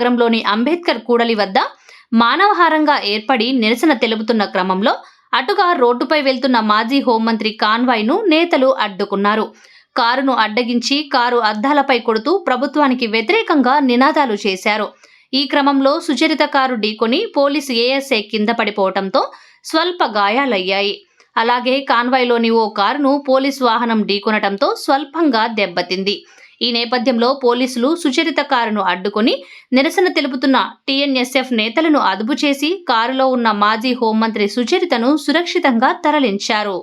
నగరంలోని అంబేద్కర్ కూడలి వద్ద మానవహారంగా ఏర్పడి నిరసన తెలుపుతున్న క్రమంలో అటుగా రోడ్డుపై వెళ్తున్న మాజీ హోంమంత్రి కాన్వాయ్ను నేతలు అడ్డుకున్నారు. కారును అడ్డగించి కారు అద్దాలపై కొడుతూ ప్రభుత్వానికి వ్యతిరేకంగా నినాదాలు చేశారు. ఈ క్రమంలో సుచరిత కారు ఢీకొని పోలీసు ఏఎస్ఐ కింద పడిపోవటంతో స్వల్ప గాయాలయ్యాయి. అలాగే కాన్వాయ్లోని ఓ కారును పోలీసు వాహనం ఢీకొనటంతో స్వల్పంగా దెబ్బతింది. ఈ నేపథ్యంలో పోలీసులు సుచరిత కారును అడ్డుకుని నిరసన తెలుపుతున్న టీఎన్ఎస్ఎఫ్ నేతలను అదుపు చేసి కారులో ఉన్న మాజీ హోంమంత్రి సుచరితను సురక్షితంగా తరలించారు.